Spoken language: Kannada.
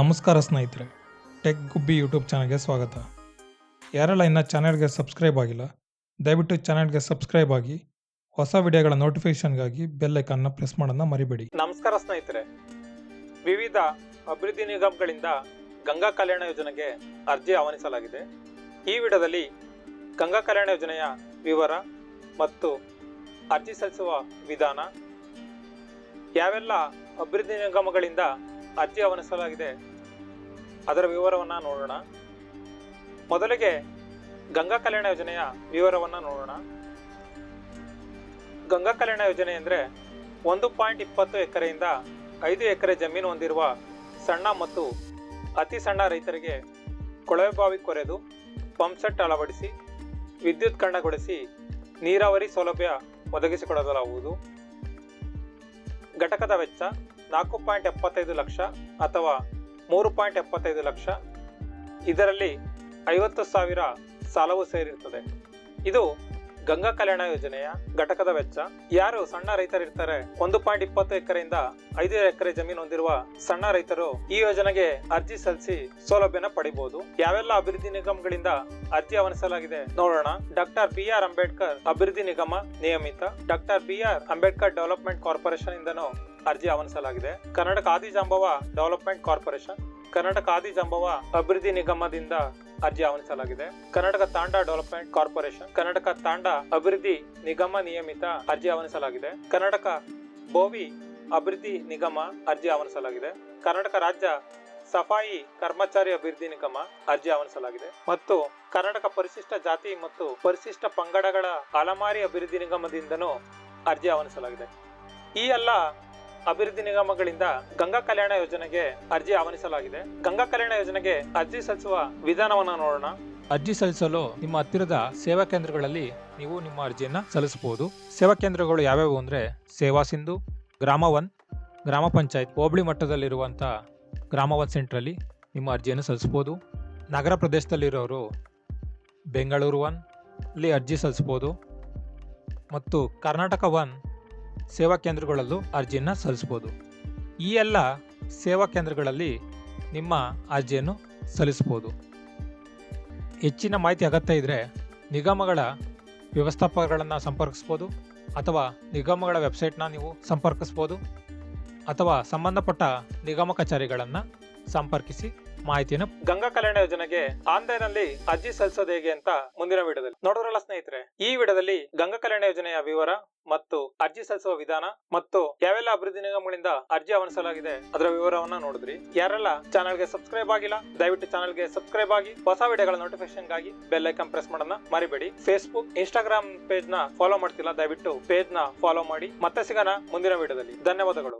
ನಮಸ್ಕಾರ ಸ್ನೇಹಿತರೆ ಟೆಕ್ ಗುಬ್ಬಿ ಯೂಟ್ಯೂಬ್ ಚಾನಲ್ಗೆ ಸ್ವಾಗತ. ಯಾರೆಲ್ಲ ಇನ್ನು ಚಾನಲ್ಗೆ ಸಬ್ಸ್ಕ್ರೈಬ್ ಆಗಿಲ್ಲ, ದಯವಿಟ್ಟು ಚಾನಲ್ಗೆ ಸಬ್ಸ್ಕ್ರೈಬ್ ಆಗಿ, ಹೊಸ ವಿಡಿಯೋಗಳ ನೋಟಿಫಿಕೇಶನ್ಗಾಗಿ ಬೆಲ್ ಐಕಾನ್ನ ಪ್ರೆಸ್ ಮಾಡೋದನ್ನ ಮರಿಬೇಡಿ. ನಮಸ್ಕಾರ ಸ್ನೇಹಿತರೆ, ವಿವಿಧ ಅಭಿವೃದ್ಧಿ ನಿಗಮಗಳಿಂದ ಗಂಗಾ ಕಲ್ಯಾಣ ಯೋಜನೆಗೆ ಅರ್ಜಿ ಆಹ್ವಾನಿಸಲಾಗಿದೆ. ಈ ವಿಡಿಯೋದಲ್ಲಿ ಗಂಗಾ ಕಲ್ಯಾಣ ಯೋಜನೆಯ ವಿವರ ಮತ್ತು ಅರ್ಜಿ ಸಲ್ಲಿಸುವ ವಿಧಾನ, ಯಾವೆಲ್ಲ ಅಭಿವೃದ್ಧಿ ನಿಗಮಗಳಿಂದ ಅರ್ಜಿ ಅವನಿಸಲಾಗಿದೆ. ಅದರ ವಿವರವನ್ನು ನೋಡೋಣ. ಮೊದಲಿಗೆ ಗಂಗಾ ಕಲ್ಯಾಣ ಯೋಜನೆಯ ವಿವರವನ್ನು ನೋಡೋಣ. ಗಂಗಾ ಕಲ್ಯಾಣ ಯೋಜನೆ ಅಂದರೆ ಒಂದು ಪಾಯಿಂಟ್ ಇಪ್ಪತ್ತು ಎಕರೆಯಿಂದ ಐದು ಎಕರೆ ಜಮೀನು ಹೊಂದಿರುವ ಸಣ್ಣ ಮತ್ತು ಅತಿ ಸಣ್ಣ ರೈತರಿಗೆ ಕೊಳವೆ ಬಾವಿ ಕೊರೆದು ಪಂಪ್ಸೆಟ್ ಅಳವಡಿಸಿ, ವಿದ್ಯುತ್ ಕಣ್ಣಗೊಳಿಸಿ ನೀರಾವರಿ ಸೌಲಭ್ಯ ಒದಗಿಸಿಕೊಡಲಾಗುವುದು. ಘಟಕದ ವೆಚ್ಚ ನಾಲ್ಕು ಪಾಯಿಂಟ್ ಎಪ್ಪತ್ತೈದು ಲಕ್ಷ ಅಥವಾ ಮೂರು ಪಾಯಿಂಟ್ ಎಪ್ಪತ್ತೈದು ಲಕ್ಷ. ಇದರಲ್ಲಿ ಐವತ್ತು ಸಾವಿರ ಸಾಲವು ಸೇರಿರುತ್ತದೆ. ಇದು ಗಂಗಾ ಕಲ್ಯಾಣ ಯೋಜನೆಯ ಘಟಕದ ವೆಚ್ಚ. ಯಾರು ಸಣ್ಣ ರೈತರಿರ್ತಾರೆ, ಒಂದು ಪಾಯಿಂಟ್ ಇಪ್ಪತ್ತು ಎಕರೆಯಿಂದ ಐದು ಎಕರೆ ಜಮೀನು ಹೊಂದಿರುವ ಸಣ್ಣ ರೈತರು ಈ ಯೋಜನೆಗೆ ಅರ್ಜಿ ಸಲ್ಲಿಸಿ ಸೌಲಭ್ಯನ ಪಡಿಬಹುದು ಯಾವೆಲ್ಲ ಅಭಿವೃದ್ಧಿ ನಿಗಮಗಳಿಂದ ಅರ್ಜಿ ಆಹ್ವಾನಿಸಲಾಗಿದೆ ನೋಡೋಣ. ಡಾಕ್ಟರ್ ಬಿ ಆರ್ ಅಂಬೇಡ್ಕರ್ ಅಭಿವೃದ್ಧಿ ನಿಗಮ ನಿಯಮಿತ. Doctor B R Ambedkar development corporation ಇಂದನೂ ಅರ್ಜಿ ಆಹ್ವಾನಿಸಲಾಗಿದೆ. ಕರ್ನಾಟಕ ಆದಿಜಾಂಬವ ಡೆವಲಪ್ಮೆಂಟ್ ಕಾರ್ಪೊರೇಷನ್, ಕರ್ನಾಟಕ ಆದಿಜಾಂಬವ ಅಭಿವೃದ್ಧಿ ನಿಗಮದಿಂದ ಅರ್ಜಿ ಆಹ್ವಾನಿಸಲಾಗಿದೆ. ಕರ್ನಾಟಕ ತಾಂಡ ಡೆವಲಪ್ಮೆಂಟ್ ಕಾರ್ಪೊರೇಷನ್, ಕರ್ನಾಟಕ ತಾಂಡ ಅಭಿವೃದ್ಧಿ ನಿಗಮ ನಿಯಮಿತ ಅರ್ಜಿ ಆಹ್ವಾನಿಸಲಾಗಿದೆ. ಕರ್ನಾಟಕ ಬೋವಿ ಅಭಿವೃದ್ಧಿ ನಿಗಮ ಅರ್ಜಿ ಆಹ್ವಾನಿಸಲಾಗಿದೆ. ಕರ್ನಾಟಕ ರಾಜ್ಯ ಸಫಾಯಿ ಕರ್ಮಚಾರಿ ಅಭಿವೃದ್ಧಿ ನಿಗಮ ಅರ್ಜಿ ಆಹ್ವಾನಿಸಲಾಗಿದೆ. ಮತ್ತು ಕರ್ನಾಟಕ ಪರಿಶಿಷ್ಟ ಜಾತಿ ಮತ್ತು ಪರಿಶಿಷ್ಟ ಪಂಗಡಗಳ ಅಲಮಾರಿ ಅಭಿವೃದ್ಧಿ ನಿಗಮದಿಂದನೂ ಅರ್ಜಿ ಆಹ್ವಾನಿಸಲಾಗಿದೆ. ಈ ಎಲ್ಲ ಅಭಿವೃದ್ಧಿ ನಿಗಮಗಳಿಂದ ಗಂಗಾ ಕಲ್ಯಾಣ ಯೋಜನೆಗೆ ಅರ್ಜಿ ಆಹ್ವಾನಿಸಲಾಗಿದೆ. ಗಂಗಾ ಕಲ್ಯಾಣ ಯೋಜನೆಗೆ ಅರ್ಜಿ ಸಲ್ಲಿಸುವ ವಿಧಾನವನ್ನು ನೋಡೋಣ. ಅರ್ಜಿ ಸಲ್ಲಿಸಲು ನಿಮ್ಮ ಹತ್ತಿರದ ಸೇವಾ ಕೇಂದ್ರಗಳಲ್ಲಿ ನೀವು ನಿಮ್ಮ ಅರ್ಜಿಯನ್ನು ಸಲ್ಲಿಸಬಹುದು. ಸೇವಾ ಕೇಂದ್ರಗಳು ಯಾವ್ಯಾವು ಅಂದರೆ ಸೇವಾ ಸಿಂಧು, ಗ್ರಾಮ ಒನ್ ಗ್ರಾಮ ಪಂಚಾಯತ್ ಹೋಬಳಿ ಮಟ್ಟದಲ್ಲಿರುವಂಥ ಗ್ರಾಮ ಒನ್ ಸೆಂಟ್ರಲ್ಲಿ ನಿಮ್ಮ ಅರ್ಜಿಯನ್ನು ಸಲ್ಲಿಸ್ಬೋದು ನಗರ ಪ್ರದೇಶದಲ್ಲಿರೋರು ಬೆಂಗಳೂರು ಒನ್ ಅಲ್ಲಿ ಅರ್ಜಿ ಸಲ್ಲಿಸ್ಬೋದು ಮತ್ತು ಕರ್ನಾಟಕ ಒನ್ ಸೇವಾ ಕೇಂದ್ರಗಳಲ್ಲೂ ಅರ್ಜಿಯನ್ನು ಸಲ್ಲಿಸ್ಬೋದು ಈ ಎಲ್ಲ ಸೇವಾ ಕೇಂದ್ರಗಳಲ್ಲಿ ನಿಮ್ಮ ಅರ್ಜಿಯನ್ನು ಸಲ್ಲಿಸ್ಬೋದು ಹೆಚ್ಚಿನ ಮಾಹಿತಿ ಅಗತ್ಯ ಇದ್ದರೆ ನಿಗಮಗಳ ವ್ಯವಸ್ಥಾಪಕಗಳನ್ನು ಸಂಪರ್ಕಿಸ್ಬೋದು ಅಥವಾ ನಿಗಮಗಳ ವೆಬ್ಸೈಟ್ನ ನೀವು ಸಂಪರ್ಕಿಸ್ಬೋದು ಅಥವಾ ಸಂಬಂಧಪಟ್ಟ ನಿಗಮ ಕಚೇರಿಗಳನ್ನು ಸಂಪರ್ಕಿಸಿ ಮಾಹಿತಿಯನ್ನು ಗಂಗಾ ಕಲ್ಯಾಣ ಯೋಜನೆಗೆ ಆನ್ಲೈನ್ ಅಲ್ಲಿ ಅರ್ಜಿ ಸಲ್ಲಿಸೋದು ಹೇಗೆ ಅಂತ ಮುಂದಿನ ವಿಡಿಯೋದಲ್ಲಿ ನೋಡಿದ್ರಲ್ಲ ಸ್ನೇಹಿತರೆ? ಈ ವಿಡಿಯೋದಲ್ಲಿ ಗಂಗಾ ಕಲ್ಯಾಣ ಯೋಜನೆಯ ವಿವರ ಮತ್ತು ಅರ್ಜಿ ಸಲ್ಲಿಸುವ ವಿಧಾನ ಮತ್ತು ಯಾವೆಲ್ಲ ಅಭಿವೃದ್ಧಿ ನಿಗಮಗಳಿಂದ ಅರ್ಜಿ ಆಹ್ವಾನಿಸಲಾಗಿದೆ ಅದರ ವಿವರವನ್ನ ನೋಡಿದ್ರಿ. ಯಾರೆಲ್ಲ ಚಾನಲ್ಗೆ ಸಬ್ಸ್ಕ್ರೈಬ್ ಆಗಿಲ್ಲ, ದಯವಿಟ್ಟು ಚಾನಲ್ಗೆ ಸಬ್ಸ್ಕ್ರೈಬ್ ಆಗಿ, ಹೊಸ ವಿಡಿಯೋಗಳ ನೋಟಿಫಿಕೇಶನ್ಗಾಗಿ ಬೆಲ್ ಐಕನ್ ಪ್ರೆಸ್ ಮಾಡೋಣ ಮರಿಬೇಡಿ. ಫೇಸ್ಬುಕ್ ಇನ್ಸ್ಟಾಗ್ರಾಮ್ ಪೇಜ್ನ ಫಾಲೋ ಮಾಡ್ತಿಲ್ಲ, ದಯವಿಟ್ಟು ಪೇಜ್ನ ಫಾಲೋ ಮಾಡಿ. ಮತ್ತೆ ಸಿಗೋಣ ಮುಂದಿನ ವಿಡಿಯೋದಲ್ಲಿ. ಧನ್ಯವಾದಗಳು.